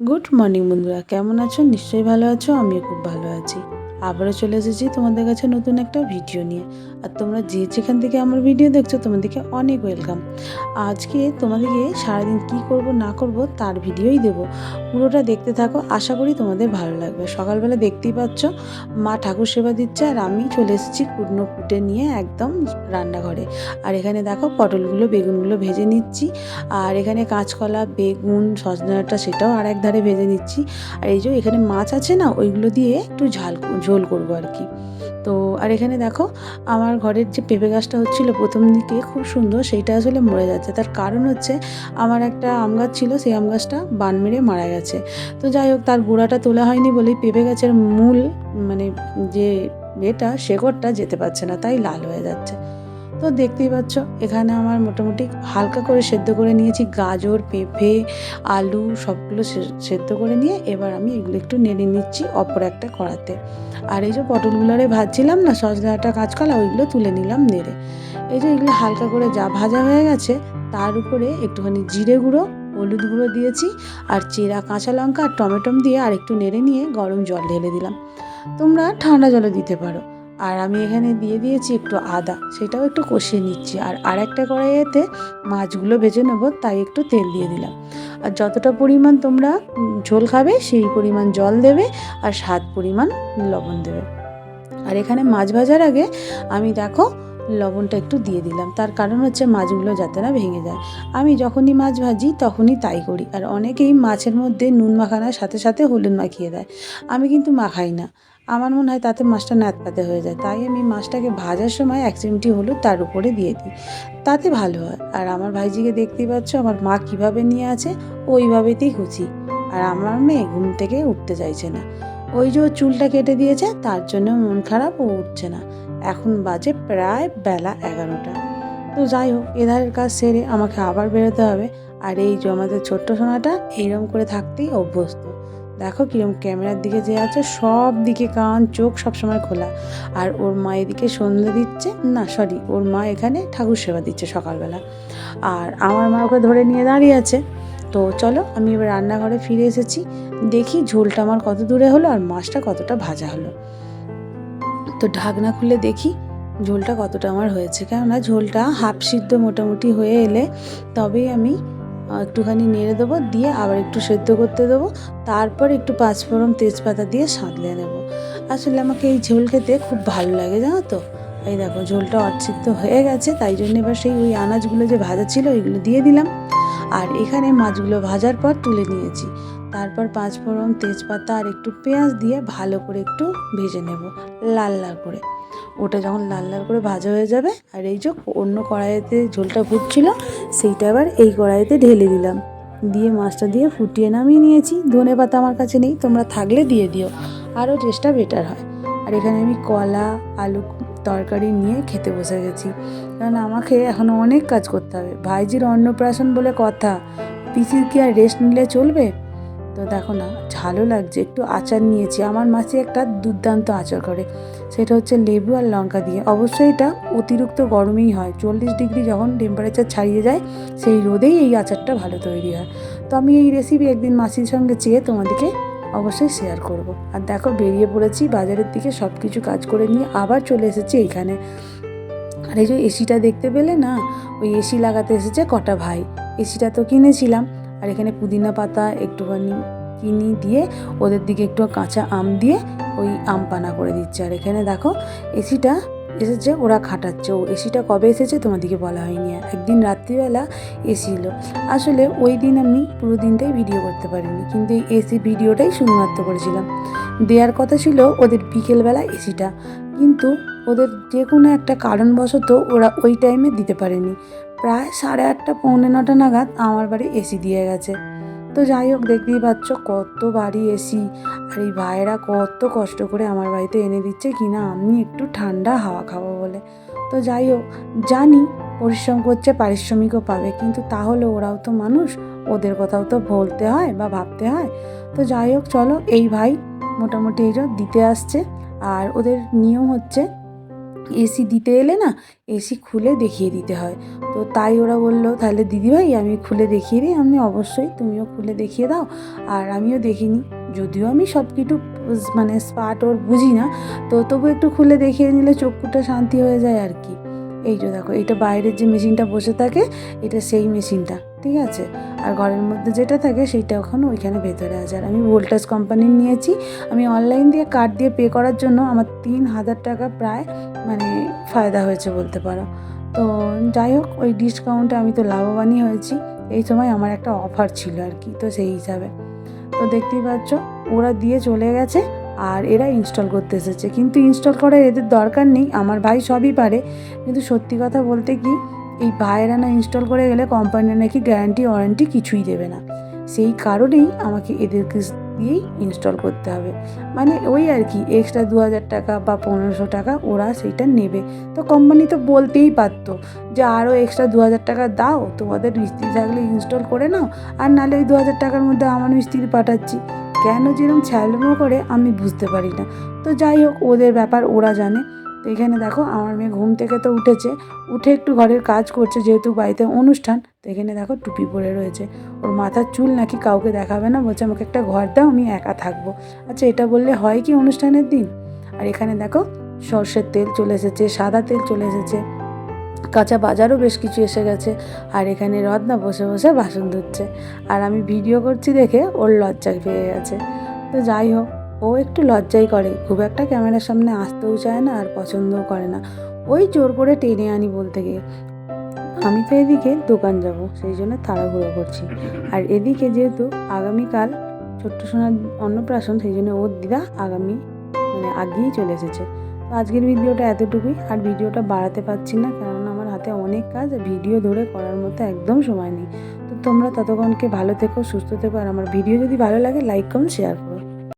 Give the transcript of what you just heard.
Good morning বন্ধুরা কেমন আছো? নিশ্চয়ই ভালো আছো আমিও খুব ভালো আছি। আবারও চলে এসেছি তোমাদের কাছে নতুন একটা ভিডিও নিয়ে। আর তোমরা যে যেখান থেকে আমার ভিডিও দেখছ, তোমাদেরকে অনেক ওয়েলকাম আজকে তোমাদেরকে সারাদিন কি করব, না করব, তার ভিডিওই দেব। পুরোটা দেখতে থাকো, আশা করি তোমাদের ভালো লাগবে। সকালবেলা দেখতেই পাচ্ছ, মা ঠাকুর সেবা দিচ্ছে, আর আমি চলে এসেছি কুটনো কুটে নিয়ে একদম রান্নাঘরে। আর এখানে দেখো, পটলগুলো, বেগুনগুলো ভেজে নিচ্ছি। আর এখানে কাঁচকলা, বেগুন সজনাটা সেটাও আর এক ধারে ভেজে নিচ্ছি। আর এই যে এখানে মাছ আছে না, ওইগুলো দিয়ে একটু ঝাল ঝোল করব আর কি। তো, আর এখানে দেখো, আমার ঘরের যে পেঁপে গাছটা হচ্ছিল প্রথম দিকে খুব সুন্দর, সেইটা আসলে মরে যাচ্ছে। তার কারণ হচ্ছে, আমার একটা আম গাছ ছিল, সেই আম গাছটা বান মেরে মারা গেছে। তো যাই হোক, তার গোড়াটা তোলা হয়নি বলেই পেঁপে গাছের মূল মানে যে এটা শেকড়টা যেতে পারছে না, তাই লাল হয়ে যাচ্ছে। তো দেখতেই পাচ্ছ, এখানে আমার মোটামুটি হালকা করে সেদ্ধ করে নিয়েছি গাজর, পেঁপে, আলু সবগুলো সেদ্ধ করে নিয়ে এবার আমি এগুলো একটু নেড়ে নিচ্ছি অপর একটা কড়াতে। আর এই যে পটলগুলোরে ভাজছিলাম না, সজনাটা কাঁচকলা, ওইগুলো তুলে নিলাম নেড়ে। এই যে এগুলো হালকা করে যা ভাজা হয়ে গেছে, তার উপরে একটুখানি জিরে গুঁড়ো, হলুদ গুঁড়ো দিয়েছি, আর চেরা কাঁচা লঙ্কা আর টমেটম দিয়ে আর একটু নেড়ে নিয়ে গরম জল ঢেলে দিলাম। তোমরা ঠান্ডা জলও দিতে পারো। আর আমি এখানে দিয়ে দিয়েছি একটু আদা, সেটাও একটু কষিয়ে নিচ্ছি। আর আরেকটা কড়াইয়েতে মাছগুলো ভেজে নেব, তাই একটু তেল দিয়ে দিলাম। আর যতটা পরিমাণ তোমরা ঝোল খাবে, সেই পরিমাণ জল দেবে আর স্বাদ পরিমাণ লবণ দেবে। আর এখানে মাছ ভাজার আগে আমি দেখো লবণটা একটু দিয়ে দিলাম। তার কারণ হচ্ছে মাছগুলো যাতে না ভেঙে যায়। আমি যখনই মাছ ভাজি, তখনই তাই করি। আর অনেকেই মাছের মধ্যে নুন মাখানোর সাথে সাথে হলুদ মাখিয়ে দেয়। আমি কিন্তু মাখাই না। আমার মনে হয় তাতে মাছটা ন্যাতপাতে হয়ে যায়। তাই আমি মাছটাকে ভাজার সময় এক চিমটি হলুদ তার উপরে দিয়ে দিই। তাতে ভালো হয়। আর আমার ভাইজিকে দেখতেই পাচ্ছ আমার মা কীভাবে নিয়ে আছে, ওইভাবেতেই কুচি। আর আমার মেয়ে ঘুম থেকে উঠতে চাইছে না। ওই যে চুলটা কেটে দিয়েছে, তার জন্য মন খারাপ ও উঠছে না। এখন বাজে প্রায় বেলা এগারোটা। তো যাই হোক, এধারের কাজ সেরে আমাকে আবার বেরোতে হবে। আর এই যে আমাদের ছোট্ট সোনাটা এইরকম করে থাকতেই অভ্যস্ত। দেখো ক্যামেরার দিকে যে আছে, সব দিকে কান, চোখ সবসময় খোলা। আর ওর মা এদিকে সন্ধে দিচ্ছে, না সরি ওর মা এখানে ঠাকুর সেবা দিচ্ছে সকালবেলা। আর আমার মা ওকে ধরে নিয়ে দাঁড়িয়ে আছে। তো চলো, আমি এবার রান্নাঘরে ফিরে এসেছি। দেখি ঝোলটা আমার কত দূরে হলো আর মাছটা কতটা ভাজা হলো। তো ঢাকনা খুলে দেখি ঝোলটা কতটা আমার হয়েছে। কেননা ঝোলটা হাফ সিদ্ধ মোটামুটি হয়ে এলে তবেই আমি একটুখানি নেড়ে দেবো, দিয়ে আবার একটু সেদ্ধ করতে দেবো। তারপর একটু পাঁচফোড়ন তেজপাতা দিয়ে সাঁতলে নেব। আসলে আমাকে এই ঝোল খেতে খুব ভালো লাগে, জানো তো? এই দেখো, ঝোলটা অর্চিত হয়ে গেছে, তাই জন্য এবার সেই ওই আনাজগুলো যে ভাজা ছিল, ওইগুলো দিয়ে দিলাম। আর এখানে মাছগুলো ভাজার পর তুলে নিয়েছি। তারপর পাঁচফোড়ন তেজপাতা আর একটু পেঁয়াজ দিয়ে ভালো করে একটু ভেজে নেব, লাল লাল করে। ওটা যখন লাল লাল করে ভাজা হয়ে যাবে, আর এই যে অন্য কড়াইতে ঝোলটা ফুটছিল, সেইটা আবার এই কড়াইতে ঢেলে দিলাম। দিয়ে মাছটা দিয়ে ফুটিয়ে নামিয়ে নিয়েছি। ধনে পাতা আমার কাছে নেই, তোমরা থাকলে দিয়ে দিও। আরও টেস্টটা বেটার হয়। আর এখানে আমি কলা, আলু তরকারি নিয়ে খেতে বসে গেছি। কারণ আমাকে এখনও অনেক কাজ করতে হবে। ভাইজির অন্নপ্রাশন বলে কথা। পিসির কি আর রেস্ট নিলে চলবে? তো দেখো না, ঝালও লাগছে, একটু আচার নিয়েছি। আমার মাসি একটা দুর্দান্ত আচার করে। সেটা হচ্ছে লেবু আর লঙ্কা দিয়ে। অবশ্যই এটা অতিরিক্ত গরমেই হয়। চল্লিশ ডিগ্রি যখন টেম্পারেচার ছাড়িয়ে যায়, সেই রোদেই এই আচারটা ভালো তৈরি হয়। তো আমি এই রেসিপি একদিন মাসির সঙ্গে চেয়ে তোমাদেরকে অবশ্যই শেয়ার করব। আর দেখো, বেরিয়ে পড়েছি, বাজারের দিকে সব কিছু কাজ করে নিয়ে আবার চলে এসেছি এইখানে। আর এই যে এসিটা দেখতে পেলে না, ওই এসি লাগাতে এসেছে কটা ভাই। এসিটা তো কিনেছিলাম। আর এখানে পুদিনা পাতা একটুখানি চিনি দিয়ে ওদের দিকে একটু কাঁচা আম দিয়ে ওই আম পানা করে দিচ্ছে। আর এখানে দেখো, এসিটা এসেছে, ওরা খাটাচ্ছে। ও এসিটা কবে এসেছে তোমাদেরকে বলা হয়নি। একদিন রাত্রিবেলা এসি এলো আসলে ওই দিন আমি পুরো দিনটাই ভিডিও করতে পারিনি, কিন্তু এই এসি ভিডিওটাই শুধুমাত্র করেছিলাম। দেওয়ার কথা ছিল ওদের বিকেলবেলা এসিটা, কিন্তু ওদের যে কোনো একটা কারণবশত ওরা ওই টাইমে দিতে পারেনি। প্রায় সাড়ে আটটা, পৌনে নটা নাগাদ আমার বাড়ি এসি দিয়ে গেছে। তো যাই হোক, দেখতেই পাচ্ছ কত বাড়ি এসি আর এই ভাইয়েরা কত কষ্ট করে আমার বাড়িতে এনে দিচ্ছে কি না আমি একটু ঠান্ডা হাওয়া খাব বলে। তো যাই হোক, জানি পরিশ্রম করছে, পারিশ্রমিকও পাবে, কিন্তু তাহলে ওরাও তো মানুষ, ওদের কথাও তো বলতে হয় বা ভাবতে হয়। তো যাই হোক, চলো, এই ভাই মোটামুটি এই যে দিতে আসছে। আর ওদের নিয়ম হচ্ছে এসি দিতে এলে না এসি খুলে দেখিয়ে দিতে হয়। তো তাই ওরা বলল, তাহলে দিদিভাই, আমি খুলে দেখিয়ে দিই। আমি অবশ্যই তুমিও খুলে দেখিয়ে দাও। আর আমিও দেখিনি। যদিও আমি সব কিছু মানে স্পাট ওর বুঝি না, তো তবু একটু খুলে দেখিয়ে নিলে চক্ষুটা শান্তি হয়ে যায় আর কি। এই যে দেখো এটা বাইরের যে মেশিনটা বসে থাকে, এটা সেই মেশিনটা, ঠিক আছে? আর ঘরের মধ্যে যেটা থাকে, সেইটা ওখানে ওইখানে ভেতরে আছে। আর আমি ভোল্টাস কোম্পানির নিয়েছি। আমি অনলাইন দিয়ে কার্ড দিয়ে পে করার জন্য আমার তিন হাজার টাকা প্রায় মানে ফায়দা হয়েছে বলতে পারো। তো যাই হোক, ওই ডিসকাউন্টে আমি তো লাভবানই হয়েছি। এই সময় আমার একটা অফার ছিল আর কি, তো সেই হিসাবে। তো দেখতেই পাচ্ছ, ওরা দিয়ে চলে গেছে। আর এরা ইনস্টল করতে এসেছে। কিন্তু ইনস্টল করার এদের দরকার নেই, আমার ভাই সবই পারে। কিন্তু সত্যি কথা বলতে কি, এই ভাইয়েরা না ইনস্টল করে গেলে কোম্পানি নাকি গ্যারান্টি ওয়ারেন্টি কিছুই দেবে না। সেই কারণেই আমাকে এদেরকে দিয়েই ইনস্টল করতে হবে। মানে ওই আর কি এক্সট্রা দু হাজার টাকা বা পনেরোশো টাকা ওরা সেইটা নেবে। তো কোম্পানি তো বলতেই পারতো যে আরও এক্সট্রা দু হাজার টাকা দাও, তোমাদের মিস্ত্রি থাকলে ইনস্টল করে নাও। আর নাহলে ওই দু হাজার টাকার মধ্যে আমার মিস্ত্রি পাঠাচ্ছি। কেন যেরকম ছ্যালমো করে আমি বুঝতে পারি না। তো যাই হোক, ওদের ব্যাপার ওরা জানে। তো এখানে দেখো, আমার মেয়ে ঘুম থেকে তো উঠেছে। উঠে একটু ঘরের কাজ করছে, যেহেতু বাড়িতে অনুষ্ঠান। তো এখানে দেখো, টুপি পরে রয়েছে। ওর মাথার চুল নাকি কাউকে দেখাবে না, বলছে আমাকে একটা ঘর দাও, আমি একা থাকব। আচ্ছা এটা বললে হয় কি অনুষ্ঠানের দিন? আর এখানে দেখো, সর্ষের তেল চলে এসেছে, সাদা তেল চলে এসেছে। কাঁচা বাজারও বেশ কিছু এসে গেছে আর এখানে রত্না বসে বসে বাসন ধুচ্ছে। আর আমি ভিডিও করছি দেখে ওর লজ্জা পেয়ে গেছে। তো যাই হোক, ও একটু লজ্জাই করে। খুব একটা ক্যামেরার সামনে আসতেও চায় না আর পছন্দও করে না। ওই জোর করে টেনে আনি বলতে গিয়ে। আমি তো এদিকে দোকান যাব, সেই জন্য তাড়াহুড়ো করছি। আর এদিকে যেহেতু আগামীকাল ছোট্ট সোনার অন্নপ্রাশন, সেই জন্য ওর দিদা আগামী মানে আগেই চলে এসেছে। তো আজকের ভিডিওটা এতটুকুই। আর ভিডিওটা বাড়াতে পারছি না হাতে অনেক কাজ ভিডিও ধরে করার মতো একদম সময় নেই। তো তোমরা ততক্ষণকে ভালো থেকো, সুস্থ থেকো, আর আমার ভিডিও যদি ভালো লাগে লাইক কমেন্ট শেয়ার